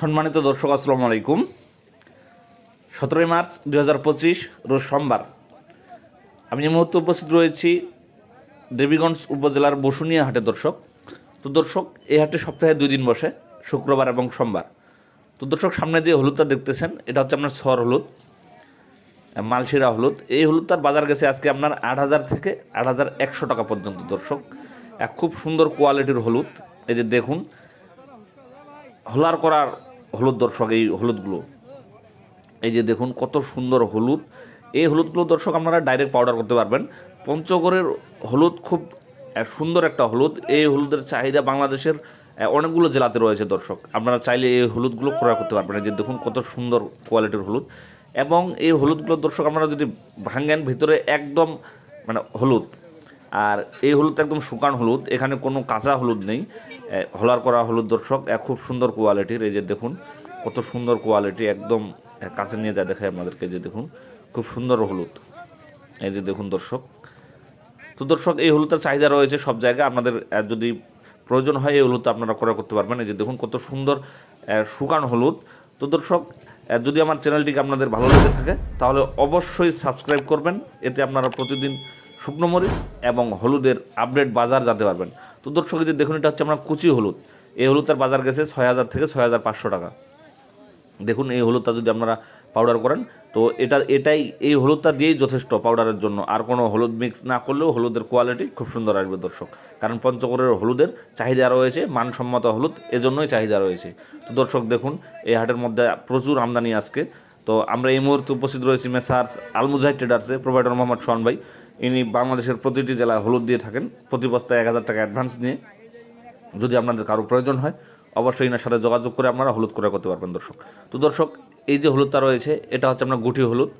সম্মানিত দর্শক, আসসালামু আলাইকুম। সতেরোই মার্চ দু হাজার পঁচিশ, রোজ সোমবার। আমি এই মুহূর্তে উপস্থিত রয়েছি দেবীগঞ্জ উপজেলার বসুনিয়া হাটে দর্শক। তো দর্শক, এই হাটে সপ্তাহে দুই দিন বসে, শুক্রবার এবং সোমবার। তো দর্শক, সামনে যে হলুদটা দেখতেছেন, এটা হচ্ছে আপনার সর হলুদ, মালশিরা হলুদ। এই হলুদটার বাজার গেছে আজকে আপনার আট হাজার থেকে আট হাজার একশো টাকা পর্যন্ত দর্শক। এক খুব সুন্দর কোয়ালিটির হলুদ, এই যে দেখুন, হলার করার হলুদ দর্শক, এই হলুদগুলো। এই যে দেখুন, কত সুন্দর হলুদ। এই হলুদগুলো দর্শক আপনারা ডাইরেক্ট পাউডার করতে পারবেন। পঞ্চগড়ের হলুদ খুব সুন্দর একটা হলুদ। এই হলুদের চাহিদা বাংলাদেশের অনেকগুলো জেলাতে রয়েছে দর্শক। আপনারা চাইলে এই হলুদগুলো ক্রয় করতে পারবেন। এই যে দেখুন, কত সুন্দর কোয়ালিটির হলুদ। এবং এই হলুদগুলো দর্শক আপনারা যদি ভাঙেন, ভিতরে একদম মানে হলুদ আর এই হলুদটা একদম শুকান হলুদ, এখানে কোনো কাঁচা হলুদ নেই। হলার করা হলুদ দর্শক এক খুব সুন্দর কোয়ালিটির এই যে দেখুন, কত সুন্দর কোয়ালিটি একদম কাছে নিয়ে যা দেখায় আপনাদেরকে যে দেখুন, খুব সুন্দর হলুদ। এই যে দেখুন দর্শক। তো দর্শক, এই হলুদটার চাহিদা রয়েছে সব জায়গায়, আপনাদের যদি প্রয়োজন হয়, এই হলুদটা আপনারা ক্রয় করতে পারবেন। এই যে দেখুন, কত সুন্দর শুকান হলুদ। তো দর্শক যদি আমার চ্যানেলটিকে আপনাদের ভালো লেগে থাকে, তাহলে অবশ্যই সাবস্ক্রাইব করবেন, এতে আপনারা প্রতিদিন শুকনো মরিচ এবং হলুদের আপডেট বাজার জানতে পারবেন। তো দর্শক যদি দেখুন, এটা হচ্ছে আপনার কুচি হলুদ। এই হলুদটার বাজার গেছে ছয় হাজার থেকে ছয় হাজার পাঁচশো টাকা। দেখুন, এই হলুদটা যদি আপনারা পাউডার করেন, তো এটা, এটাই, এই হলুদটা দিয়েই যথেষ্ট পাউডারের জন্য। আর কোনো হলুদ মিক্স না করলেও হলুদের কোয়ালিটি খুব সুন্দর আসবে দর্শক। কারণ পঞ্চগড়ের হলুদের চাহিদা রয়েছে, মানসম্মত হলুদ, এজন্যই চাহিদা রয়েছে। তো দর্শক দেখুন, এই হাটের মধ্যে প্রচুর আমদানি আজকে। তো আমরা এই মুহূর্তে উপস্থিত রয়েছি মেসার্স আলমুজাহিদ ট্রেডার্সে প্রোভাইডার মোহাম্মদ সোহান ভাই। ইনি বাংলাদেশের প্রতিটি জেলায় হলুদ দিয়ে থাকেন। প্রতি বস্তায় এক হাজার টাকা অ্যাডভান্স নিয়ে। যদি আপনাদের কারও প্রয়োজন হয়, অবশ্যই এনার সাথে যোগাযোগ করে আপনারা হলুদ ক্রয় করতে পারবেন দর্শক। তো দর্শক, এই যে হলুদটা রয়েছে, এটা হচ্ছে আপনার গুটি হলুদ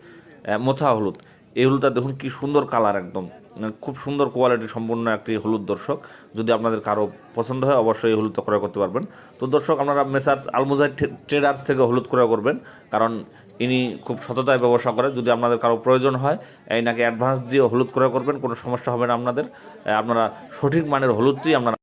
মোথা হলুদ। এই হলুদটা দেখুন কি সুন্দর কালার একদম। মানে খুব সুন্দর কোয়ালিটি সম্পূর্ণ একটি হলুদ দর্শক। যদি আপনাদের কারও পছন্দ হয়, অবশ্যই এই হলুদটা ক্রয় করতে পারবেন। তো দর্শক, আপনারা মেসার্স আলমোজাই ট্রেডার্স থেকে হলুদ ক্রয় করবেন। কারণ ইনি খুব সততায় ব্যবসা করে যদি আপনাদের কারও প্রয়োজন হয়, এই নাকি অ্যাডভান্স দিয়ে হলুদ ক্রয় করবেন, কোনো সমস্যা হবে না আপনাদের। আপনারা সঠিক মানের হলুদটি আপনারা